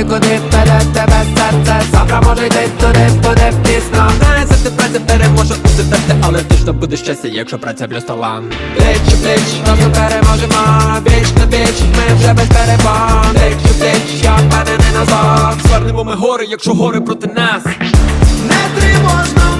Туди, куди вперед тебе серце Завтра може йти туди, буде пізно Знає, за ти праця переможе у терти Але точно буде щастя, якщо праця плюс талант Плеч, плеч, Разом переможемо Віч на віч, ми вже без перебон Плеч у плеч, я впевнений назад Звернемо ми гори, якщо гори проти нас Не тривожно